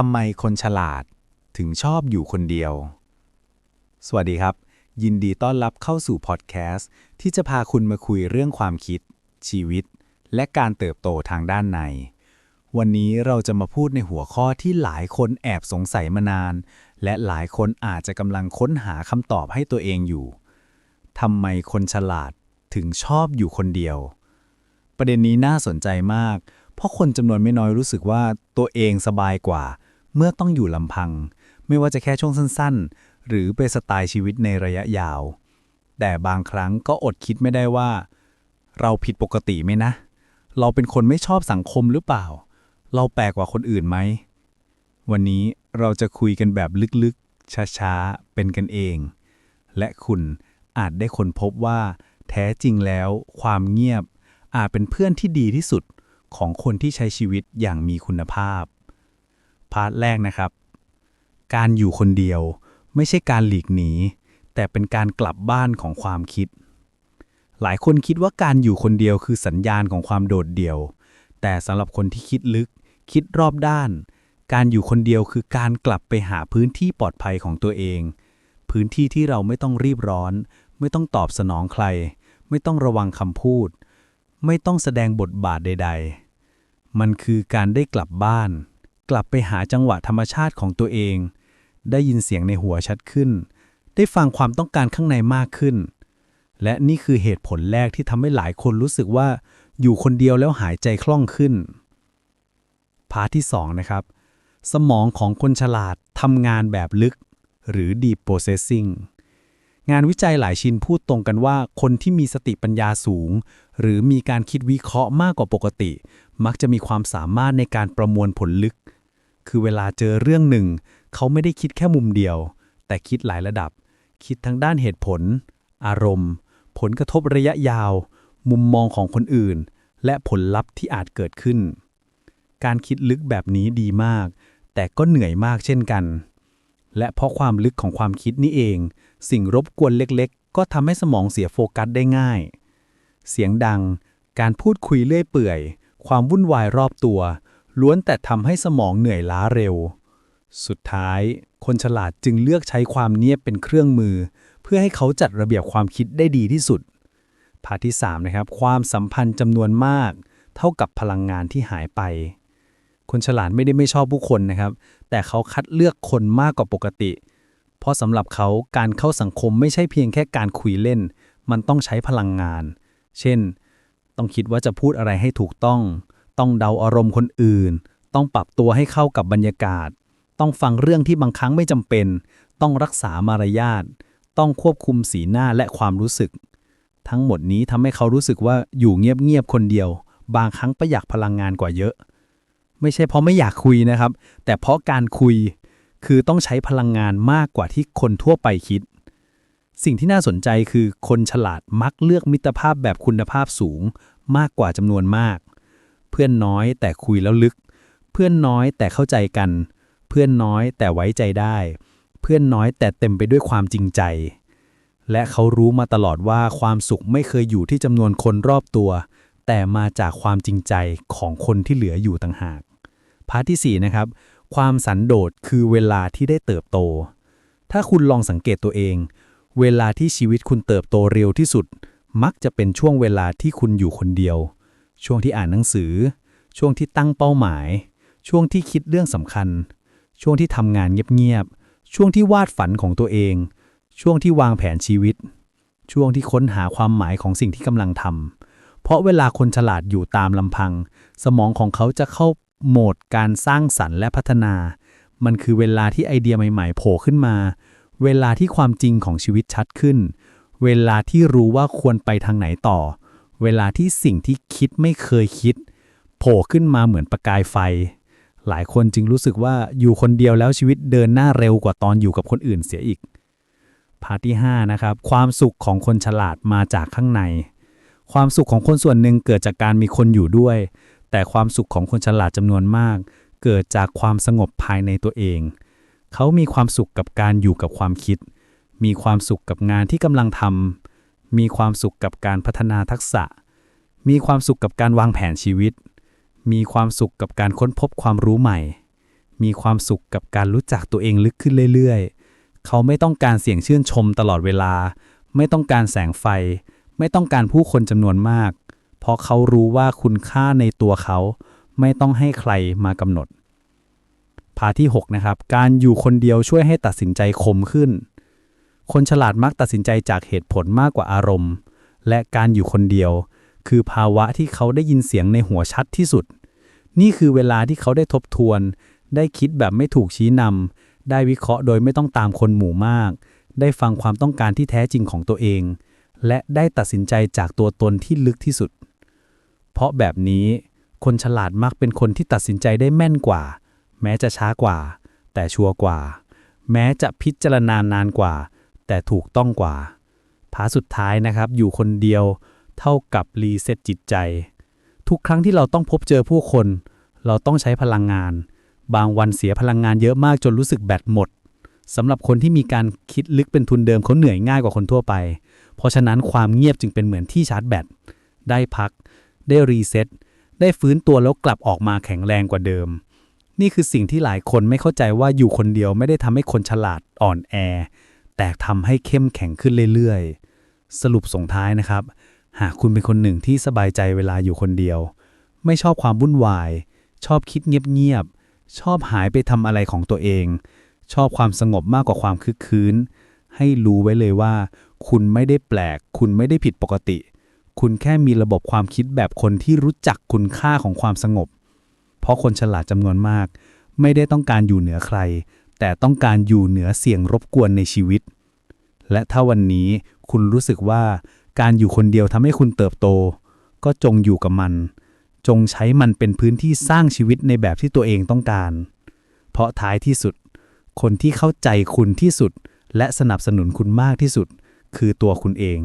ทำไมคนฉลาดถึงชอบอยู่คนเดียว สวัสดีครับ ยินดีต้อนรับเข้าสู่พอดแคสต์ที่จะพาคุณมาคุยเรื่องความคิด ชีวิต และการเติบโตทางด้านใน วันนี้เราจะมาพูดในหัวข้อที่หลายคนแอบสงสัยมานาน และหลายคนอาจจะกำลังค้นหาคำตอบให้ตัวเองอยู่ทำไมคนฉลาดถึงชอบอยู่คนเดียว ประเด็นนี้น่าสนใจมาก เพราะคนจำนวนไม่น้อยรู้สึกว่าตัวเองสบายกว่า เมื่อต้องอยู่ลำพัง ไม่ว่าจะแค่ช่วงสั้นๆ หรือเป็นสไตล์ชีวิตในระยะยาว แต่บางครั้งก็อดคิดไม่ได้ว่า เราผิดปกติไหมนะ เราเป็นคนไม่ชอบสังคมหรือเปล่า เราแปลกกว่าคนอื่นไหม วันนี้เราจะคุยกันแบบลึกๆ ช้าๆ เป็นกันเอง และคุณอาจได้ค้นพบว่า แท้จริงแล้วความเงียบอาจเป็นเพื่อนที่ดีที่สุดของคนที่ใช้ชีวิตอย่างมีคุณภาพ พาร์ทแรกนะครับ การอยู่คนเดียวไม่ใช่การหลีกหนี แต่เป็นการกลับบ้านของความคิด หลายคนคิดว่าการอยู่คนเดียวคือสัญญาณของความโดดเดี่ยว แต่สำหรับคนที่คิดลึก คิดรอบด้าน การอยู่คนเดียวคือการกลับไปหาพื้นที่ปลอดภัยของตัวเอง พื้นที่ที่เราไม่ต้องรีบร้อน ไม่ต้องตอบสนองใคร ไม่ต้องระวังคำพูด ไม่ต้องแสดงบทบาทใด ๆ มันคือการได้กลับบ้าน กลับไปหาจังหวะธรรมชาติของตัวเอง ได้ยินเสียงในหัวชัดขึ้น ได้ฟังความต้องการข้างในมากขึ้น และนี่คือเหตุผลแรกที่ทำให้หลายคนรู้สึกว่า อยู่คนเดียวแล้วหายใจคล่องขึ้น พาร์ทที่ 2 นะครับ สมองของคนฉลาดทำงานแบบลึก หรือ deep processing งานวิจัยหลายชิ้นพูดตรงกันว่า คนที่มีสติปัญญาสูง หรือมีการคิดวิเคราะห์มากกว่าปกติ มักจะมีความสามารถในการประมวลผลลึก คือเวลาเจอเรื่องหนึ่ง เขาไม่ได้คิดแค่มุมเดียว แต่คิดหลายระดับ คิดทั้งด้านเหตุผล อารมณ์ ผลกระทบระยะยาว มุมมองของคนอื่น และผลลัพธ์ที่อาจเกิดขึ้น การคิดลึกแบบนี้ดีมาก แต่ก็เหนื่อยมากเช่นกัน และเพราะความลึกของความคิดนี่เอง สิ่งรบกวนเล็กๆ ก็ทำให้สมองเสียโฟกัสได้ง่าย เสียงดัง การพูดคุยเลื่อยเปื่อย ความวุ่นวายรอบตัว ล้วนแต่ทำให้สมองเหนื่อยล้าเร็ว สุดท้าย คนฉลาดจึงเลือกใช้ความเงียบเป็นเครื่องมือ เพื่อให้เขาจัดระเบียบความคิดได้ดีที่สุดพาร์ทที่3นะครับ ความสัมพันธ์จำนวนมาก เท่ากับพลังงานที่หายไป คนฉลาดไม่ได้ไม่ชอบผู้คนนะครับ แต่เขาคัดเลือกคนมากกว่าปกติ เพราะสำหรับเขาการเข้าสังคมไม่ใช่เพียงแค่การคุยเล่น มันต้องใช้พลังงาน เช่น ต้องคิดว่าจะพูดอะไรให้ถูกต้อง ต้องเดาอารมณ์คนอื่น ต้องปรับตัวให้เข้ากับบรรยากาศ ต้องฟังเรื่องที่บางครั้งไม่จำเป็น ต้องรักษามารยาท ต้องควบคุมสีหน้าและความรู้สึก ทั้งหมดนี้ทำให้เขารู้สึกว่าอยู่เงียบๆคนเดียว บางครั้งประหยัดพลังงานกว่าเยอะ ไม่ใช่เพราะไม่อยากคุยนะครับ แต่เพราะการคุยคือต้องใช้พลังงานมากกว่าที่คนทั่วไปคิด สิ่งที่น่าสนใจคือคนฉลาดมักเลือกมิตรภาพแบบคุณภาพสูง มากกว่าจำนวนมาก เพื่อนน้อยแต่คุยแล้วลึก เพื่อนน้อยแต่เข้าใจกัน เพื่อนน้อยแต่ไว้ใจได้ เพื่อนน้อยแต่เต็มไปด้วยความจริงใจ และเขารู้มาตลอดว่าความสุขไม่เคยอยู่ที่จำนวนคนรอบตัว แต่มาจากความจริงใจของคนที่เหลืออยู่ต่างหากพาร์ทที่4นะครับ ความสันโดษคือเวลาที่ได้เติบโต ถ้าคุณลองสังเกตตัวเอง เวลาที่ชีวิตคุณเติบโตเร็วที่สุด มักจะเป็นช่วงเวลาที่คุณอยู่คนเดียว ช่วงที่อ่านหนังสือ ช่วงที่ตั้งเป้าหมาย ช่วงที่คิดเรื่องสำคัญ ช่วงที่ทำงานเงียบๆ ช่วงที่วาดฝันของตัวเอง ช่วงที่วางแผนชีวิต ช่วงที่ค้นหาความหมายของสิ่งที่กำลังทำ เพราะเวลาคนฉลาดอยู่ตามลำพัง สมองของเขาจะเข้าโหมดการสร้างสรรค์และพัฒนา มันคือเวลาที่ไอเดียใหม่ๆ โผล่ขึ้นมา เวลาที่ความจริงของชีวิตชัดขึ้น เวลาที่รู้ว่าควรไปทางไหนต่อ เวลาที่สิ่งที่คิดไม่เคยคิด โผล่ขึ้นมาเหมือนประกายไฟ หลายคนจึงรู้สึกว่าอยู่คนเดียวแล้วชีวิตเดินหน้าเร็วกว่าตอนอยู่กับคนอื่นเสียอีกพาร์ทที่5นะครับความสุขของคนฉลาดมาจากข้างใน ความสุขของคนส่วนหนึ่งเกิดจากการมีคนอยู่ด้วย แต่ความสุขของคนฉลาดจำนวนมาก เกิดจากความสงบภายในตัวเอง เขามีความสุขกับการอยู่กับความคิด มีความสุขกับงานที่กำลังทำ มีความสุขกับการพัฒนาทักษะ มีความสุขกับการวางแผนชีวิต มีความสุขกับการค้นพบความรู้ใหม่ มีความสุขกับการรู้จักตัวเองลึกขึ้นเรื่อยๆ เขาไม่ต้องการเสียงชื่นชมตลอดเวลา ไม่ต้องการแสงไฟ ไม่ต้องการผู้คนจำนวนมาก เพราะเขารู้ว่าคุณค่าในตัวเขา ไม่ต้องให้ใครมากำหนด พาที่ 6 นะครับ การอยู่คนเดียวช่วยให้ตัดสินใจคมขึ้น คนฉลาดมักตัดสินใจจากเหตุผลมากกว่าอารมณ์ และการอยู่คนเดียว คือภาวะที่เขาได้ยินเสียงในหัวชัดที่สุด นี่คือเวลาที่เขาได้ทบทวน ได้คิดแบบไม่ถูกชี้นำได้วิเคราะห์โดยไม่ต้องตามคนหมู่มาก ได้ฟังความต้องการที่แท้จริงของตัวเอง และได้ตัดสินใจจากตัวตนที่ลึกที่สุด เพราะแบบนี้ คนฉลาดมักเป็นคนที่ตัดสินใจได้แม่นกว่า แม้จะช้ากว่า แต่ชัวร์กว่า แม้จะพิจารณานานกว่า แต่ถูกต้องกว่า ผาสุดท้ายนะครับ อยู่คนเดียวเท่ากับรีเซ็ตจิตใจ ทุกครั้งที่เราต้องพบเจอผู้คน เราต้องใช้พลังงาน บางวันเสียพลังงานเยอะมากจนรู้สึกแบตหมดสำหรับคนที่มีการคิดลึกเป็นทุนเดิมเขาเหนื่อยง่ายกว่าคนทั่วไป เพราะฉะนั้นความเงียบจึงเป็นเหมือนที่ชาร์จแบต ได้พัก ได้รีเซ็ต ได้ฟื้นตัวแล้วกลับออกมาแข็งแรงกว่าเดิม นี่คือสิ่งที่หลายคนไม่เข้าใจว่าอยู่คนเดียวไม่ได้ทำให้คนฉลาดอ่อนแอ แต่ทำให้เข้มแข็งขึ้นเรื่อยๆ สรุปส่งท้ายนะครับ หากคุณเป็นคนหนึ่งที่สบายใจเวลาอยู่คนเดียว ไม่ชอบความวุ่นวาย ชอบคิดเงียบๆ ชอบหายไปทำอะไรของตัวเอง ชอบความสงบมากกว่าความคึกคืนให้รู้ไว้เลยว่า คุณไม่ได้แปลก คุณไม่ได้ผิดปกติ คุณแค่มีระบบความคิดแบบคนที่รู้จักคุณค่าของความสงบ เพราะคนฉลาดจำนวนมาก ไม่ได้ต้องการอยู่เหนือใคร แต่ต้องการอยู่เหนือเสียงรบกวนในชีวิต และถ้าวันนี้คุณรู้สึกว่าการอยู่คนเดียวทำให้คุณเติบโต ก็จงอยู่กับมัน จงใช้มันเป็นพื้นที่สร้างชีวิตในแบบที่ตัวเองต้องการ เพราะท้ายที่สุด คนที่เข้าใจคุณที่สุด และสนับสนุนคุณมากที่สุด คือตัวคุณเอง